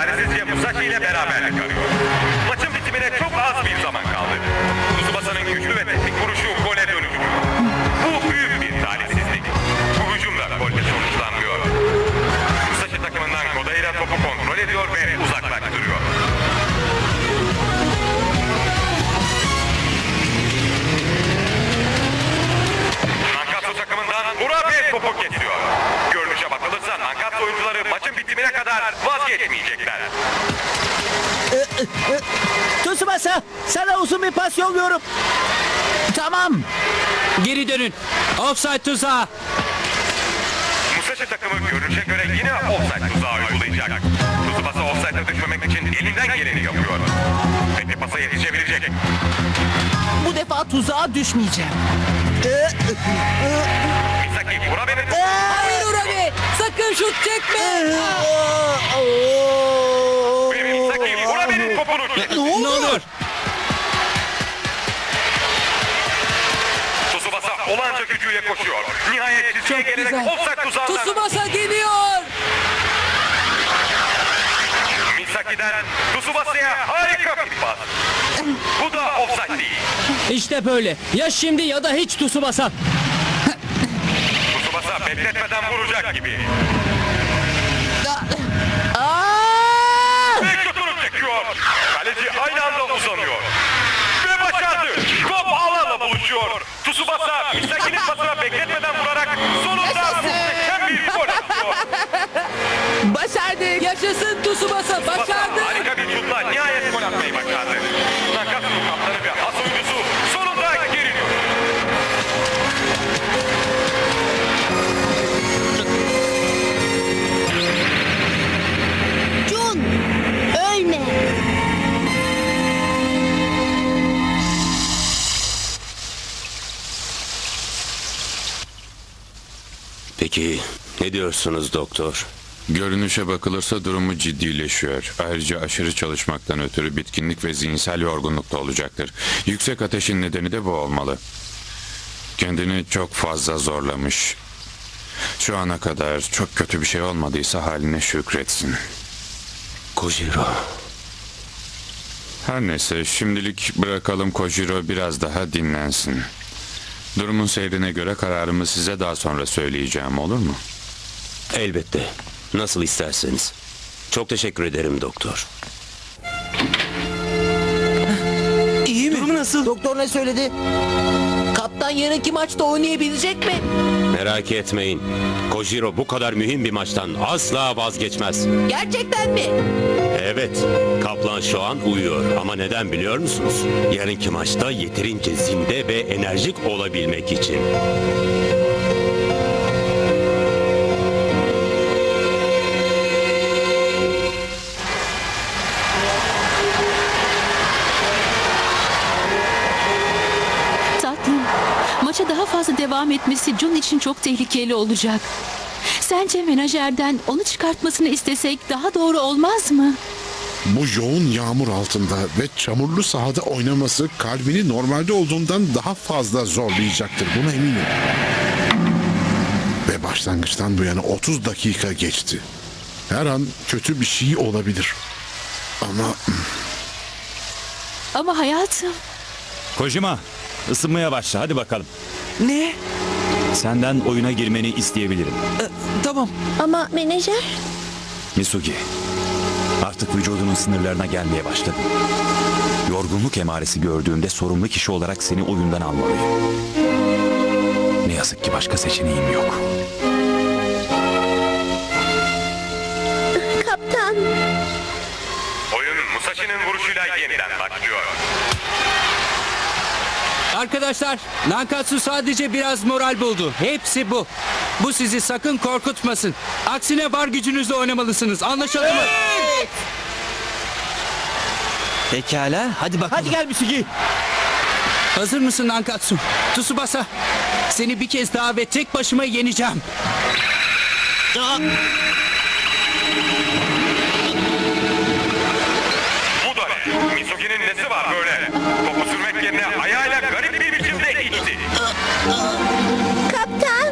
çaresizce Musashi ile beraberlik arıyor. Maçın bitimine çok az bir zaman kaldı. Tsubasa'nın güçlü ve teknik vuruşu gole dönüşüyor. Bu büyük bir talihsizlik. Bu hücum da golle sonuçlanmıyor. Musashi takımından Kodaira topu kontrol ediyor ve uzaklaştırıyor. Nankatsu takımından Murabe topu kesiyor. Görünüşe bakılırsa Nankatsu oyuncuları maçın bitimine kadar vazgeçmeyecekler. Tsubasa sana uzun bir pas yolluyorum. Tamam. Geri dönün. Offside tuzağı. Musashi takımı görünüşe göre yine offside tuzağı uygulayacak. Tsubasa offside'e düşmemek için elinden geleni yapıyor. Peki pasa yetişebilecek. Defa tuzağa düşmeyeceğim. Misaki Murabe'nin Hayır Urabi! Sakın şut çekme! Misaki Murabe'nin topunu. Ne olur. Tsubasa olağanca gücüyle koşuyor. Nihayet çizgiye gelerek offside tuzağından Tsubasa geliyor! Misaki'den Tsubasa'ya harika bir pas. Bu da offside değil. İşte böyle. Ya şimdi ya da hiç Tsubasa. Tsubasa bekletmeden vuracak gibi. Aa! Ve şutunu çekiyor. Kaleci aynı anda uzanıyor. Ve başardı. Top ağlarla buluşuyor. Tsubasa Misaki'nin pasına bekletmeden vurarak sonunda muhteşem bir gol atıyor. Başardık. Yaşasın Tsubasa! Tsubasa Başardı! harika ne diyorsunuz doktor? Görünüşe bakılırsa durumu ciddileşiyor. Ayrıca aşırı çalışmaktan ötürü bitkinlik ve zihinsel yorgunluk da olacaktır. Yüksek ateşin nedeni de bu olmalı. Kendini çok fazla zorlamış. Şu ana kadar çok kötü bir şey olmadıysa haline şükretsin. Kojiro. Her neyse şimdilik bırakalım Kojiro biraz daha dinlensin. Durumun seyrine göre kararımı size daha sonra söyleyeceğim olur mu? Elbette. Nasıl isterseniz. Çok teşekkür ederim doktor. İyi mi? Durumu nasıl? Doktor ne söyledi? Kaptan yarınki maçta oynayabilecek mi? Merak etmeyin. Kojiro bu kadar mühim bir maçtan asla vazgeçmez. Gerçekten mi? Evet, Kaplan şu an uyuyor ama neden biliyor musunuz? Yarınki maçta yeterince zinde ve enerjik olabilmek için. Devam etmesi Jun için çok tehlikeli olacak. Sence menajerden onu çıkartmasını istesek daha doğru olmaz mı? Bu yoğun yağmur altında ve çamurlu sahada oynaması kalbini normalde olduğundan daha fazla zorlayacaktır. Buna eminim. Ve başlangıçtan bu yana 30 dakika geçti. Her an kötü bir şey olabilir. Ama Ama hayatım, Kojima, ısınmaya başla hadi bakalım. Ne? Senden oyuna girmeni isteyebilirim. Tamam. Ama menajer Misugi, artık vücudunun sınırlarına gelmeye başladın. Yorgunluk emaresi gördüğümde sorumlu kişi olarak seni oyundan almalıyım. Ne yazık ki başka seçeneğim yok. kaptan. Oyun Musashi'nin vuruşuyla yeniden başlıyor. Arkadaşlar, Nankatsu sadece biraz moral buldu. Hepsi bu. Bu sizi sakın korkutmasın. Aksine var gücünüzle oynamalısınız. Anlaşıldı mı? Pekala hadi bakalım. Hadi gel Misugi. Hazır mısın Nankatsu? Tsubasa, seni bir kez daha ve tek başıma yeneceğim. Bu da ne? Misugi'nin nesi var böyle? Topu sürmek yerine ayağıyla garip. Kaptan.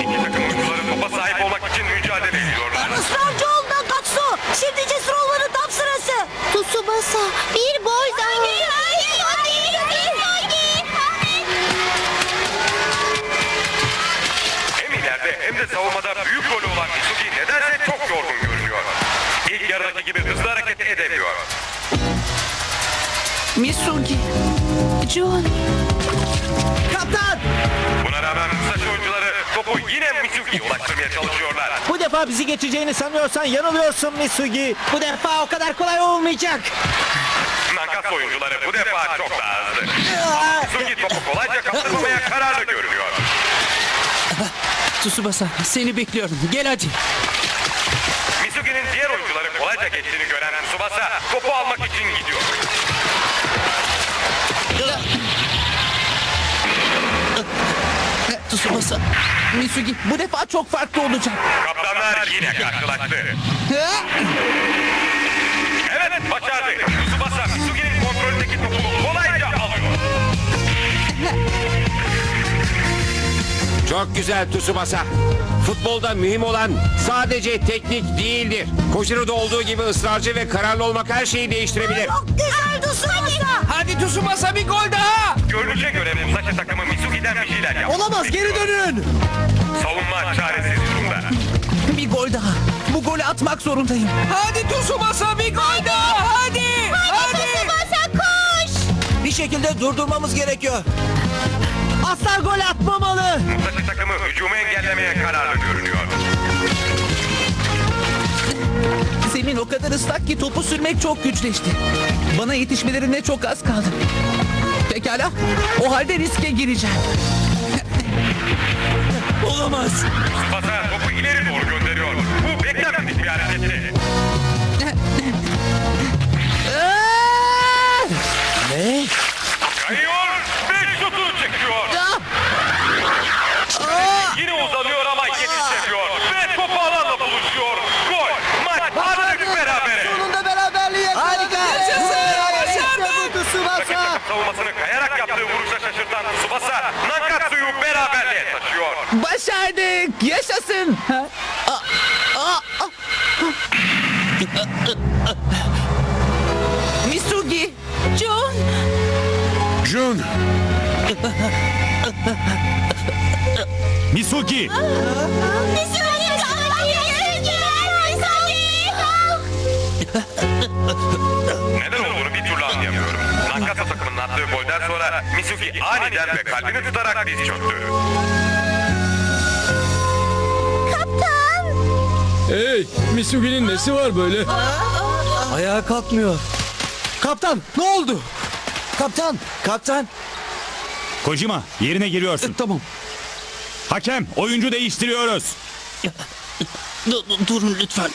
İki takım oyuncuları topa sahip olmak için mücadele ediyorlar. Israrcı olma Katsu. Şimdi cesur olmanın tam sırası. Bir boy Hem ileride hem de savunmada büyük rolü olan Misugi nedense çok yorgun görünüyor. İlk yarıdaki gibi hızlı hareket edemiyor. Misugi, John. Ulaştırmaya çalışıyorlar. Bu defa bizi geçeceğini sanıyorsan yanılıyorsun Misugi. Bu defa o kadar kolay olmayacak. Nankatsu oyuncuları bu defa çok daha hızlı. Mitsuki topu kolayca kaptırmamaya kararlı görünüyor. Tsubasa seni bekliyorum. Gel hadi. Tsubasa. Misugi bu defa çok farklı olacak. Kaptanlar yine karşılaştı. Evet başardı. Tsubasa Mitsuki'nin kontrolündeki topu kolayca alıyor. Çok güzel Tsubasa. Futbolda mühim olan sadece teknik değildir. Koşuda olduğu gibi ısrarcı ve kararlı olmak her şeyi değiştirebilir. Güzel Tsubasa. Hadi Tsubasa bir gol daha. Görünüşe göre Musashi takımı Mitsuki'den bir şeyler yaptı. Olamaz geri dönün. Savunma çaresiz durumda. Bir gol daha. Bu golü atmak zorundayım. Hadi Tsubasa bir gol daha. Hadi. Hadi. Tsubasa koş. Bir şekilde durdurmamız gerekiyor. Aslar gol atmamalı. Musashi takımı hücumu engellemeye kararlı görünüyor. Zemin o kadar ıslak ki topu sürmek çok güçleşti. Bana yetişmelerine çok az kaldı. Pekala. O halde riske gireceğim. Olamaz. Tsubasa topu ileri doğru gönderiyor. Bu beklenmedik bir hareketti. Ne? Tsubasa Nankatsu'yu beraberliğe taşıyor. Başardık. Yaşasın. Aa, aa, aa. Misugi. Jun. Jun, Misugi! Misugi Neden attığı golden sonra Misugi aniden ve kalbini tutarak diz çöktü. Kaptan. Hey Misugi'nin nesi var böyle? Ayağa kalkmıyor. Kaptan ne oldu? Kaptan. Kaptan. Kojima yerine giriyorsun. Tamam. Hakem oyuncu değiştiriyoruz. Du- durun lütfen.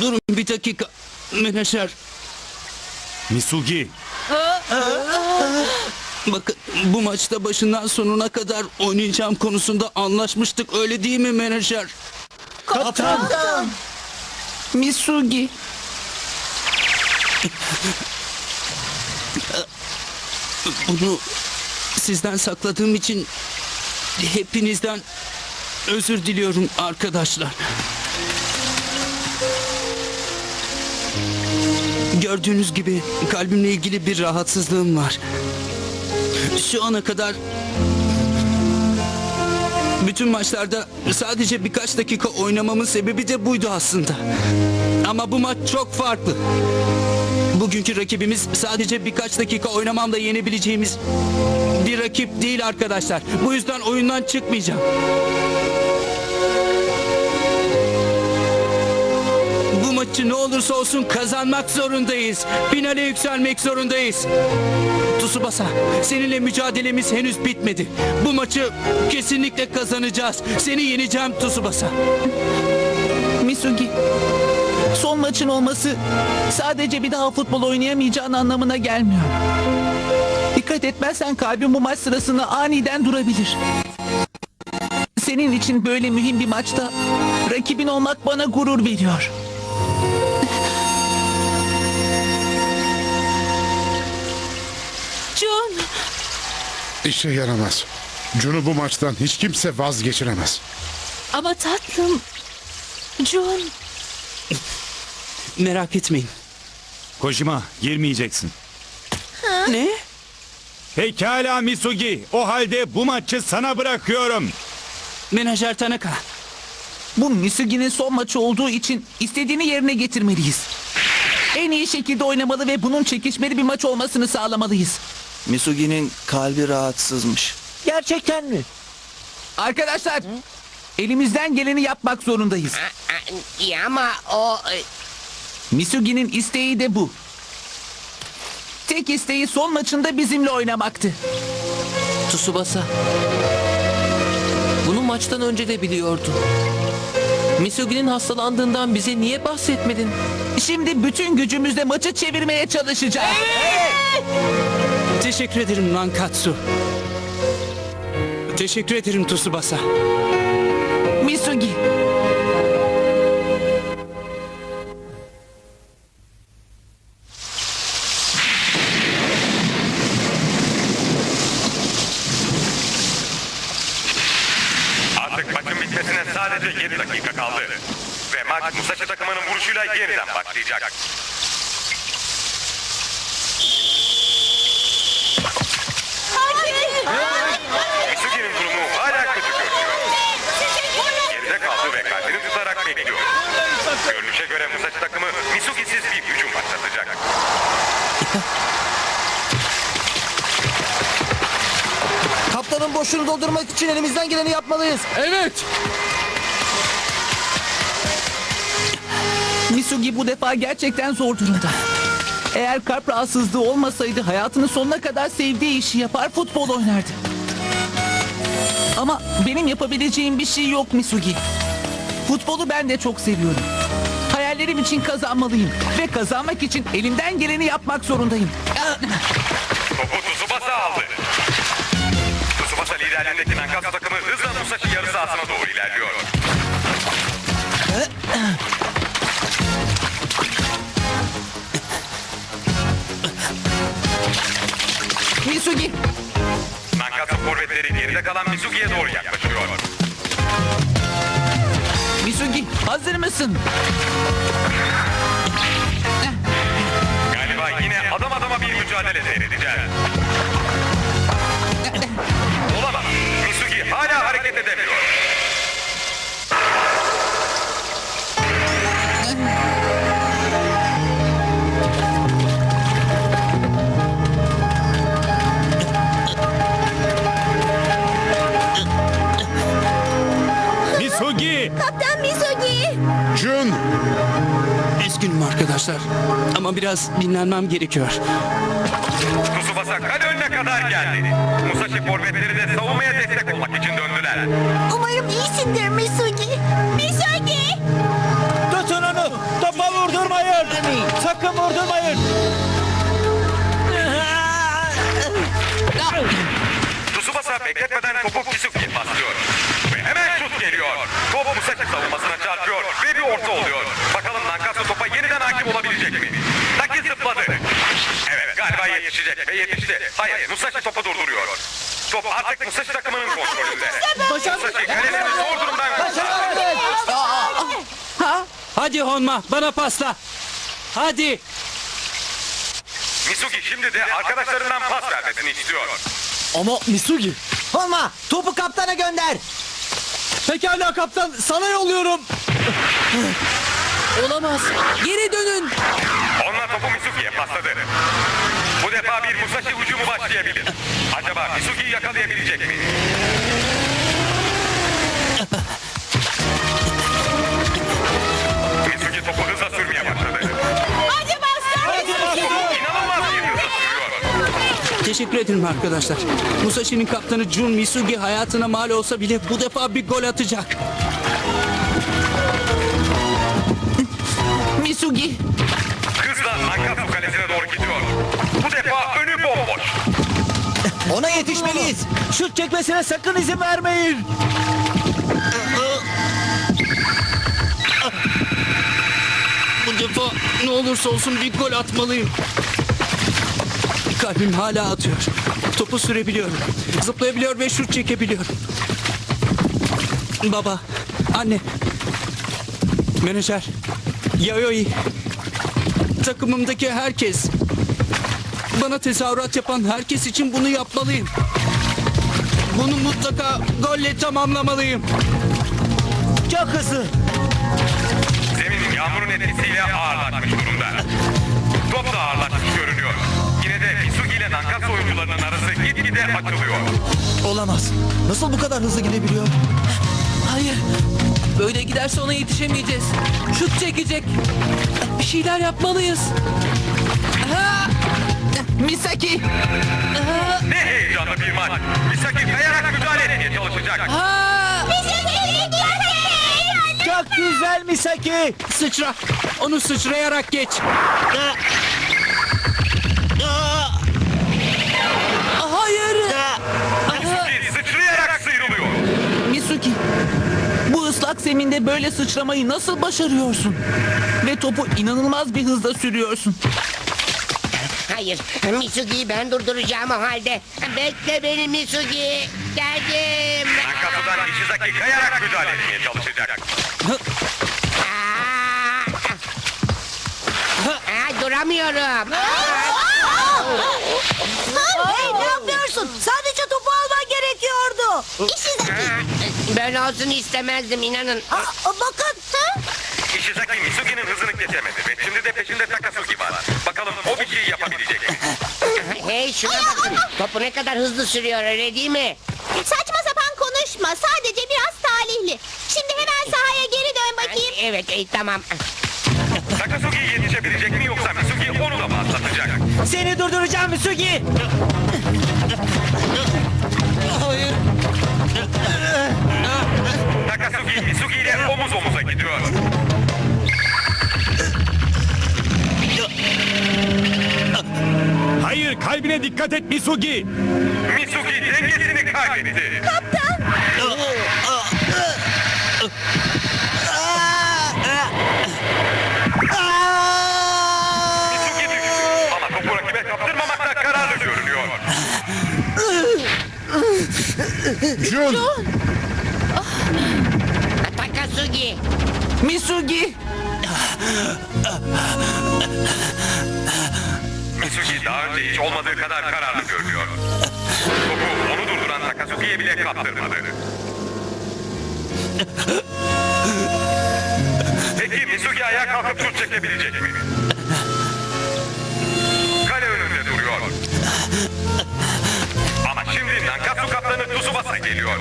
Durun bir dakika. Menajer. Misugi Bakın bu maçta başından sonuna kadar oynayacağım konusunda anlaşmıştık öyle değil mi menajer? Kaptan. Misugi. Bunu sizden sakladığım için hepinizden özür diliyorum arkadaşlar. Gördüğünüz gibi kalbimle ilgili bir rahatsızlığım var. Şu ana kadar bütün maçlarda sadece birkaç dakika oynamamın sebebi de buydu aslında. Ama bu maç çok farklı. Bugünkü rakibimiz sadece birkaç dakika oynamamda yenebileceğimiz bir rakip değil arkadaşlar. Bu yüzden oyundan çıkmayacağım. Bu maçı ne olursa olsun kazanmak zorundayız. Finale yükselmek zorundayız. Tsubasa, seninle mücadelemiz henüz bitmedi. Bu maçı kesinlikle kazanacağız. Seni yeneceğim Tsubasa. Misugi. Son maçın olması sadece bir daha futbol oynayamayacağın anlamına gelmiyor. Dikkat etmezsen kalbin bu maç sırasında aniden durabilir. Senin için böyle mühim bir maçta rakibin olmak bana gurur veriyor. Jun. işe yaramaz. Jun'u bu maçtan hiç kimse vazgeçiremez. Ama tatlım. Jun. Merak etmeyin. Kojima girmeyeceksin. Ne? Pekala Misugi o halde bu maçı sana bırakıyorum. Menajer Tanaka. Bu Misugi'nin son maçı olduğu için istediğini yerine getirmeliyiz. En iyi şekilde oynamalı ve bunun çekişmeli bir maç olmasını sağlamalıyız. Misugi'nin kalbi rahatsızmış. Gerçekten mi? Arkadaşlar, elimizden geleni yapmak zorundayız. İyi ama o... e, Misugi'nin isteği de bu. Tek isteği son maçında bizimle oynamaktı. Tsubasa. Bunu maçtan önce de biliyordun. Misugi'nin hastalandığından bize niye bahsetmedin? Şimdi bütün gücümüzle maçı çevirmeye çalışacağız. Teşekkür ederim Nankatsu. Teşekkür ederim Tsubasa. Misugi. Sadece 7 dakika kaldı. Ve maç Musashi takımının vuruşuyla yeniden başlayacak. Misugi'nin durumu hala kötü görünüyor. Geride kaldı ve kalbini tutarak bekliyor. Görünüşe göre Musashi takımı Misugi'siz bir hücum başlatacak. Kaptanın boşluğunu doldurmak için elimizden geleni yapmalıyız. Evet. Misugi bu defa gerçekten zor durumda. Eğer kalp rahatsızlığı olmasaydı hayatının sonuna kadar sevdiği işi yapar futbol oynardı. Ama benim yapabileceğim bir şey yok Misugi. Futbolu ben de çok seviyorum. Hayallerim için kazanmalıyım. Ve kazanmak için elimden geleni yapmak zorundayım. Topu Tsubasa aldı. Tsubasa liderliğindeki Nankatsu takımı hızla Musashi yarı sahasına doğru ilerliyor. Misugi, Nankatsu forvetleri geride kalan Misugi'ye doğru yaklaşıyor. Misugi hazır mısın? Galiba yine adam adama bir mücadele seyredeceğiz. Olamaz. Misugi hala hareket edemiyor. Arkadaşlar. Ama biraz dinlenmem gerekiyor. Tsubasa kale önüne kadar geldi. Musashi forvetleri de savunmaya destek olmak için döndüler. Umarım iyisindir Misugi. Misugi. Tutun onu. Topa vurdurmayın. Sakın vurdurmayın. Tsubasa bekletmeden topu Kisugi'ye paslıyor. Ve hemen şut geliyor. Top Musashi savunmasına çarpıyor ve bir orta oluyor. Bakalım Nankatsu topa yeniden hakim olabilecek mi? Taki zıpladı. Evet galiba yetişecek ve yetişti. Hayır Musashi topu durduruyor. Top artık Musashi takımının kontrolünde. Musashi kalesini zor durumdan kurtardı. Hadi Honma bana pasla. Hadi. Misugi şimdi de arkadaşlarından pas vermesini istiyor. Ama Misugi. Olma. Topu kaptana gönder. Pekala kaptan. Sana yolluyorum. Olamaz. Geri dönün. Onlar topu Misugi'ye pasladı. Defa bir Musashi hücumu başlayabilir. Acaba Misugi'yi yakalayabilecek mi? Misugi topu hızla sürmeye başladı. Hadi bastır Misugi. İnanılmaz bir hızla sürüyor. Teşekkür ederim arkadaşlar. Musashi'nin kaptanı Jun Misugi hayatına mal olsa bile bu defa bir gol atacak. Misugi. Hızla Nankatsu kalesine doğru gidiyor. Ona yetişmeliyiz. Şut çekmesine sakın izin vermeyin. Bu defa ne olursa olsun bir gol atmalıyım. Kalbim hala atıyor. Topu sürebiliyorum. Zıplayabiliyor ve şut çekebiliyorum. Baba, anne, menajer, Yayoi, takımımdaki herkes, bana tezahürat yapan herkes için bunu yapmalıyım. Bunu mutlaka golle tamamlamalıyım. Çok hızlı. Zemin yağmurun etkisiyle ağırlaşmış durumda. anlaşmış görünüyor. Yine de Misugi ile Nankatsu oyuncularının arası gitgide açılıyor. Olamaz. Nasıl bu kadar hızlı gidebiliyor? Hayır. Böyle giderse ona yetişemeyeceğiz. Şut çekecek. Bir şeyler yapmalıyız. Ha! Misaki. Ne heyecanlı bir maç. Misaki kayarak müdahale etmeye çalışacak. Ha! Çok güzel Misaki. Sıçra. Onu sıçrayarak geç. Hayır. Misugi sıçrayarak sıyrılıyor. Misuki. Bu ıslak zeminde böyle sıçramayı nasıl başarıyorsun? Ve topu inanılmaz bir hızda sürüyorsun. Hayır, Misugi'yi ben durduracağım o halde. Bekle beni Misugi. Geldim. Nankatsu'dan Ishizaki kayarak müdahale etmeye çalışacak. Aa! Duramıyorum. Hey ne yapıyorsun? Sadece topu alman gerekiyordu. Böyle olsun istemezdim inanın. Aa, bakın. Ishizaki Misugi'nin hızını geçemedi ve şimdi de peşinde Takasugi var. Bakalım o bir şey mi? Hey şuna bakın. Topu ne kadar hızlı sürüyor öyle değil mi? Saçma sapan konuşma. Sadece biraz talihli. Şimdi hemen sahaya geri dön bakayım. Evet e, tamam. Takasugi yetişebilecek mi yoksa Misugi onu da mı atlatacak? Seni durduracağım Misugi. Takasugi Misugi ile omuz omuza gidiyor. Hayır kalbine dikkat et Misugi. Misugi dengesini kaybetti. Misugi düştü ama topu rakibe kaptırmamakta kararlı görünüyor. Jun, Takasugi. Misugi. Misugi daha önce hiç olmadığı kadar kararlı görünüyor. Topu onu durduran Takasugi'ye bile kaptırmadı. Peki Misugi ayağa kalkıp şut çekebilecek mi? Kale önünde duruyor. Ama şimdi Nankatsu kaptanı Tsubasa geliyor.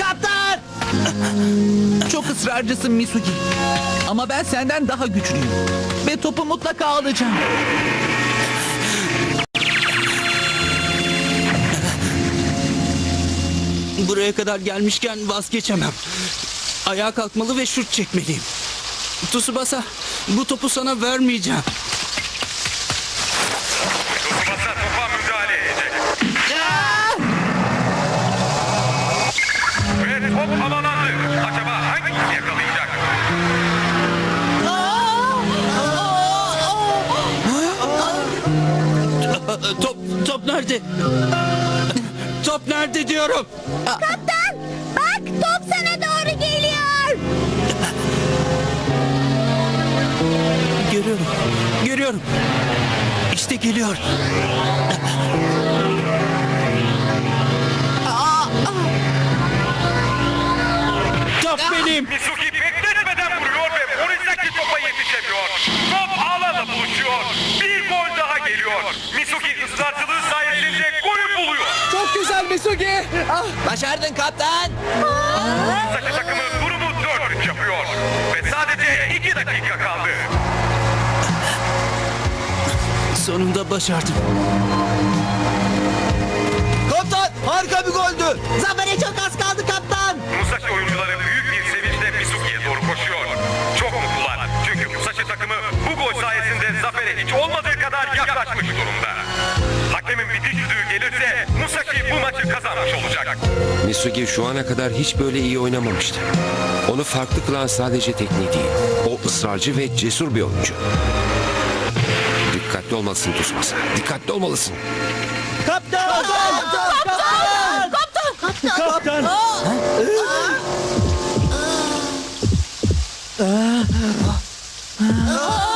Kaptan. Çok ısrarcısın Misugi. Ama ben senden daha güçlüyüm. Ve topu mutlaka alacağım. Buraya kadar gelmişken vazgeçemem. Ayağa kalkmalı ve şut çekmeliyim. Tsubasa bu topu sana vermeyeceğim. Tsubasa topa müdahale edecek. Ve top havalandı. Acaba hangisi yakalayacak? Top top nerede? Top nerede diyorum. Kaptan bak top sana doğru geliyor. Görüyorum. Görüyorum. İşte geliyor. Top benim. Misugi bekletmeden vuruyor ve Morizaki topa yetişemiyor. Top ağlarla buluşuyor. Bir gol daha geliyor. Misugi ısrarcılığı sayesinde golü buluyor. Çok güzel Misugi. Ah, Başardın kaptan. Saki takımı durumu 4-3 yapıyor. Ve sadece 2 dakika kaldı. Sonunda başardım. kaptan harika bir goldü. Zafere çok az kaldı kaptan. Musashi oyuncuları büyük bir sevinçle Misugi'ye doğru koşuyor. Çok mutlular. Çünkü Musashi takımı bu gol sayesinde zafere hiç olmadığı kadar yaklaşmış durumda takvimin bitiş düdüğü gelirse Musaki bu maçı kazanmış olacak. Misugi şu ana kadar hiç böyle iyi oynamamıştı. Onu farklı kılan sadece tekniği değil. O ısrarcı ve cesur bir oyuncu. Dikkatli olmalısın Tsubasa. Dikkatli olmalısın. Kaptan! Kaptan! Kaptan! Kaptan! Kaptan! Kaptan! Kaptan!